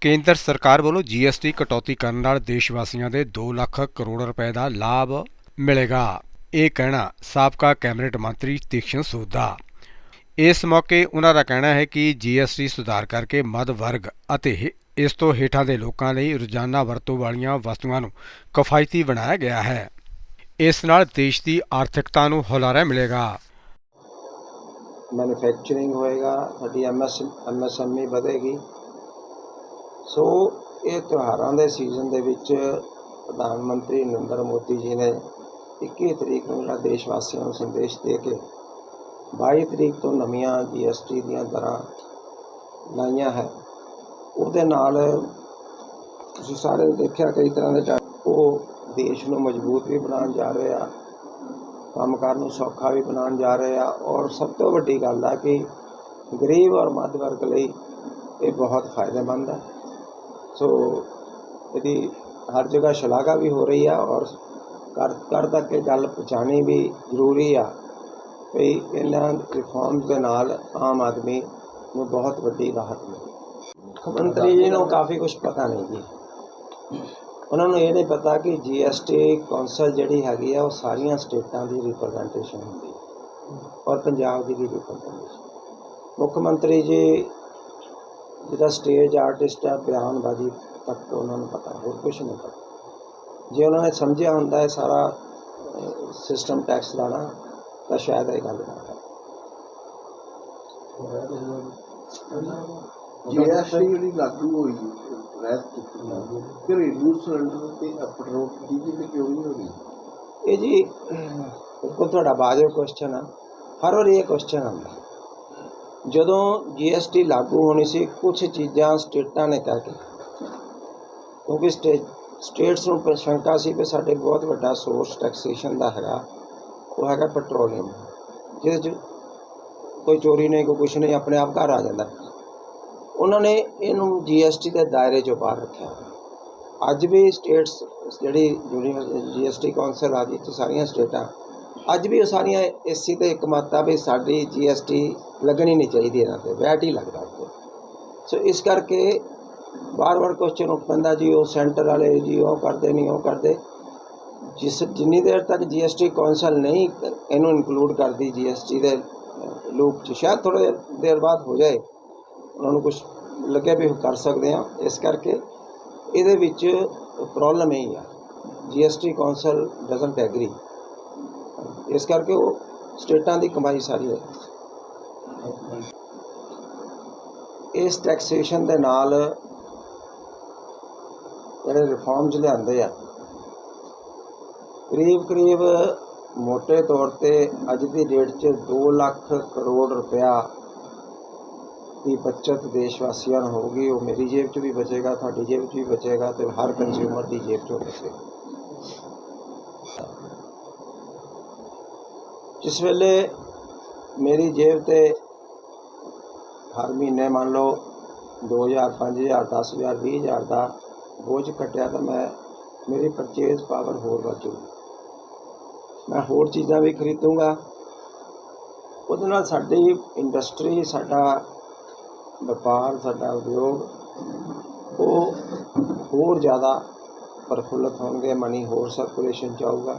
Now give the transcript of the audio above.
ਕੇਂਦਰ ਸਰਕਾਰ ਵੱਲੋਂ ਜੀਐਸਟੀ ਕਟੌਤੀ ਕਰਨ ਨਾਲ ਦੇਸ਼ ਵਾਸੀਆਂ ਦੇ 2 ਲੱਖ ਕਰੋੜ ਰੁਪਏ ਦਾ ਲਾਭ ਮਿਲੇਗਾ। ਇਹ ਕਹਿਣਾ ਸਾਬਕਾ ਕੈਬਨਿਟ ਮੰਤਰੀ ਤੀਕਸ਼ਣ ਸੂਦ ਦਾ ਇਸ ਮੌਕੇ ਉਹਨਾਂ ਦਾ ਕਹਿਣਾ ਹੈ ਕਿ ਜੀਐਸਟੀ ਸੁਧਾਰ ਕਰਕੇ ਮੱਧ ਵਰਗ ਅਤੇ ਇਸ ਤੋਂ ਹੇਠਾਂ ਦੇ ਲੋਕਾਂ ਲਈ ਰੋਜ਼ਾਨਾ ਵਰਤੋਂ ਵਾਲੀਆਂ ਵਸਤੂਆਂ ਨੂੰ ਕਿਫਾਇਤੀ ਬਣਾਇਆ ਗਿਆ ਹੈ। ਇਸ ਨਾਲ ਦੇਸ਼ ਦੀ ਆਰਥਿਕਤਾ ਨੂੰ ਹੁਲਾਰਾ ਮਿਲੇਗਾ। ਮੈਨੂਫੈਕਚਰਿੰਗ ਹੋਏਗਾ ਸਾਡੀ ਐਮਐਸ ਐਮਐਸਐਮਈ ਵਧੇਗੀ। ਸੋ ਇਹ ਤਿਉਹਾਰਾਂ ਦੇ ਸੀਜ਼ਨ ਦੇ ਵਿੱਚ ਪ੍ਰਧਾਨ ਮੰਤਰੀ ਨਰਿੰਦਰ ਮੋਦੀ ਜੀ ਨੇ 21 ਤਰੀਕ ਨੂੰ ਜਿਹੜਾ ਦੇਸ਼ ਵਾਸੀਆਂ ਨੂੰ ਸੰਦੇਸ਼ ਦੇ ਕੇ 22 ਤਰੀਕ ਤੋਂ ਨਵੀਆਂ ਜੀਐਸਟੀ ਦੀਆਂ ਦਰਾਂ ਲਾਈਆਂ ਹੈ। ਉਹਦੇ ਨਾਲ ਤੁਸੀਂ ਸਾਰੇ ਦੇਖਿਆ ਕਈ ਤਰ੍ਹਾਂ ਦੇ ਉਹ ਦੇਸ਼ ਨੂੰ ਮਜ਼ਬੂਤ ਵੀ ਬਣਾਉਣ ਜਾ ਰਹੇ ਆ, ਕੰਮਕਾਰ ਨੂੰ ਸੌਖਾ ਵੀ ਬਣਾਉਣ ਜਾ ਰਹੇ ਆ ਔਰ ਸਭ ਤੋਂ ਵੱਡੀ ਗੱਲ ਆ ਕਿ ਗਰੀਬ ਔਰ ਮੱਧ ਵਰਗ ਲਈ ਇਹ ਬਹੁਤ ਫਾਇਦੇਮੰਦ ਹੈ ਸੋ ਇਹਦੀ ਹਰ ਜਗ੍ਹਾ ਸ਼ਲਾਘਾ ਵੀ ਹੋ ਰਹੀ ਆ ਔਰ ਕਰ ਕਰ ਤੱਕ ਇਹ ਗੱਲ ਪਹੁੰਚਾਉਣੀ ਵੀ ਜ਼ਰੂਰੀ ਆ ਵੀ ਇਹਨਾਂ ਰਿਫਾਰਮਸ ਦੇ ਨਾਲ ਆਮ ਆਦਮੀ ਨੂੰ ਬਹੁਤ ਵੱਡੀ ਰਾਹਤ ਮਿਲੀ। ਮੁੱਖ ਮੰਤਰੀ ਜੀ ਨੂੰ ਕਾਫੀ ਕੁਝ ਪਤਾ ਨਹੀਂ ਜੀ। ਉਹਨਾਂ ਨੂੰ ਇਹ ਨਹੀਂ ਪਤਾ ਕਿ ਜੀਐਸਟੀ ਕੌਂਸਲ ਜਿਹੜੀ ਹੈਗੀ ਆ ਉਹ ਸਾਰੀਆਂ ਸਟੇਟਾਂ ਦੀ ਰਿਪਰੈਜ਼ੈਂਟੇਸ਼ਨ ਹੁੰਦੀ ਔਰ ਪੰਜਾਬ ਦੀ ਵੀ ਰਿਪਰੈਜ਼ੈਂਟੇਸ਼ਨ ਮੁੱਖ ਮੰਤਰੀ ਜੀ ਜਿਹਦਾ ਸਟੇਜ ਆਰਟਿਸਟ ਆ ਬਿਆਨਬਾਜ਼ੀ ਤੱਕ ਉਹਨਾਂ ਨੂੰ ਪਤਾ ਹੋਰ ਕੁਝ ਨਹੀਂ ਪਤਾ। ਜੇ ਉਹਨਾਂ ਨੇ ਸਮਝਿਆ ਹੁੰਦਾ ਹੈ ਸਾਰਾ ਸਿਸਟਮ ਟੈਕਸ ਦਾ ਨਾ ਤਾਂ ਸ਼ਾਇਦ ਇਹ ਗੱਲ ਨਾ ਜੀਐਸਟੀ ਜਿਹੜੀ ਲਾਗੂ ਹੋਈ ਰਹਿਤ ਕੀਤੀ ਹੈ ਘਰੇਲੂ ਸਿਲੰਡਰ ਤੇ ਪੈਟਰੋਲ ਡੀਜ਼ਲ ਤੇ ਕਿਉਂ ਨਹੀਂ ਹੋਈ ਇਹ ਜੀ ਬਿਲਕੁਲ ਤੁਹਾਡਾ ਬਾਜੋ ਕੁਐਸਚਨ ਆ। ਹਰ ਵਾਰ ਇਹ ਕੁਐਸਚਨ ਆਉਂਦਾ। ਜਦੋਂ ਜੀਐਸਟੀ ਲਾਗੂ ਹੋਣੀ ਸੀ ਕੁਝ ਚੀਜ਼ਾਂ ਸਟੇਟਾਂ ਨੇ ਕਹਿ ਕੇ ਕਿਉਂਕਿ ਸਟੇ, ਸਟੇਟਸ ਨੂੰ ਪ੍ਰਸ਼ੰਕਾ ਸੀ ਕਿ ਸਾਡੇ ਬਹੁਤ ਵੱਡਾ ਸੋਰਸ ਟੈਕਸੇਸ਼ਨ ਦਾ ਹੈਗਾ। ਉਹ ਹੈਗਾ ਪੈਟਰੋਲੀਅਮ ਜਿਹਦੇ 'ਚ ਕੋਈ ਚੋਰੀ ਨਹੀਂ, ਕੋਈ ਕੁਛ ਨਹੀਂ, ਆਪਣੇ ਆਪ ਘਰ ਆ ਜਾਂਦਾ। ਉਹਨਾਂ ਨੇ ਇਹਨੂੰ ਜੀਐਸਟੀ ਦੇ ਦਾਇਰੇ 'ਚੋਂ ਬਾਹਰ ਰੱਖਿਆ। ਅੱਜ ਵੀ ਸਟੇਟਸ, ਜਿਹੜੀ ਯੂਨੀਵਰਸਿਟੀ ਜੀਐਸਟੀ ਕੌਂਸਲ ਆ ਜੀ ਜਿੱਥੇ ਸਾਰੀਆਂ ਸਟੇਟਾਂ ਅੱਜ ਵੀ ਉਹ ਸਾਰੀਆਂ ਏਸੀ ਤੇ ਇਕਮਤ ਆ ਵੀ ਸਾਡੀ ਜੀਐਸਟੀ ਲੱਗਣੀ ਨਹੀਂ ਚਾਹੀਦੀ ਇਹਨਾਂ ਤੇ, ਵੈਟ ਹੀ ਲੱਗਦਾ ਉੱਤੇ ਸੋ ਇਸ ਕਰਕੇ ਬਾਰ-ਬਾਰ ਕੁਐਸਚਨ ਉੱਠ ਪੈਂਦਾ ਜੀ, ਉਹ ਸੈਂਟਰ ਵਾਲੇ ਜੀ, ਉਹ ਕਰਦੇ ਨਹੀਂ, ਉਹ ਕਰਦੇ। ਜਿਸ, ਜਿੰਨੀ ਦੇਰ ਤੱਕ ਜੀਐਸਟੀ ਕੌਂਸਲ ਨਹੀਂ ਇਹਨੂੰ ਇਨਕਲੂਡ ਕਰਦੀ ਜੀਐਸਟੀ ਦੇ ਲੂਪ 'ਚ, ਸ਼ਾਇਦ ਥੋੜੇ ਦੇਰ ਬਾਅਦ ਹੋ ਜਾਏ। ਉਹਨਾਂ ਨੂੰ ਕੁਝ ਲੱਗਿਆ ਵੀ ਕਰ ਸਕਦੇ ਆ। ਇਸ ਕਰਕੇ ਇਹਦੇ ਵਿੱਚ ਪ੍ਰੋਬਲਮ ਇਹ ਹੀ ਆ। ਜੀਐਸਟੀ ਕੌਂਸਲ ਡਸਨਟ ਐਗਰੀ ਇਸ ਕਰਕੇ ਉਹ ਸਟੇਟਾਂ ਦੀ ਕਮਾਈ ਸਾਰੀ ਹੈ ਇਸ ਟੈਕਸੇਸ਼ਨ ਦੇ ਨਾਲ ਜਿਹੜੇ ਰਿਫਾਰਮਸ ਲਿਆਂਦੇ ਆ, ਕਰੀਬ ਕਰੀਬ ਮੋٹے ਤੌਰ ਤੇ ਅੱਜ ਦੀ ਡੇਟ 'ਚ 2 ਲੱਖ ਕਰੋੜ ਰੁਪਇਆ ਦੀ ਬਚਤ ਦੇਸ਼ ਵਾਸੀਆਂ ਨੂੰ ਹੋਊਗੀ। ਉਹ ਮੇਰੀ ਜੇਬ 'ਚ ਵੀ ਬਚੇਗਾ, ਤੁਹਾਡੀ ਜੇਬ 'ਚ ਵੀ ਬਚੇਗਾ ਤੇ ਹਰ ਕੰਜ਼ਿਊਮਰ ਦੀ ਜੇਬ 'ਚੋਂ ਬਚੇਗਾ। ਇਸ ਵੇਲੇ ਮੇਰੀ ਜੇਬ ਤੇ ਹਰ ਮਹੀਨੇ ਮੰਨ ਲਓ 2000 5000 10000 20000 ਦਾ ਬੋਝ ਕੱਟਿਆ ਤਾਂ ਮੈਂ ਮੇਰੀ ਪਰਚੇਜ਼ ਪਾਵਰ ਹੋਰ ਵਧੂਗੀ ਮੈਂ ਹੋਰ ਚੀਜ਼ਾਂ ਵੀ ਖਰੀਦੂੰਗਾ। ਉਹਦੇ ਨਾਲ ਸਾਡੀ ਇੰਡਸਟਰੀ ਸਾਡਾ ਵਪਾਰ, ਸਾਡਾ ਉਦਯੋਗ ਉਹ ਹੋਰ ਜ਼ਿਆਦਾ ਪ੍ਰਫੁੱਲਤ ਹੋਣਗੇ ਮਨੀ ਹੋਰ ਸਰਕੂਲੇਸ਼ਨ ਚ ਆਊਗਾ।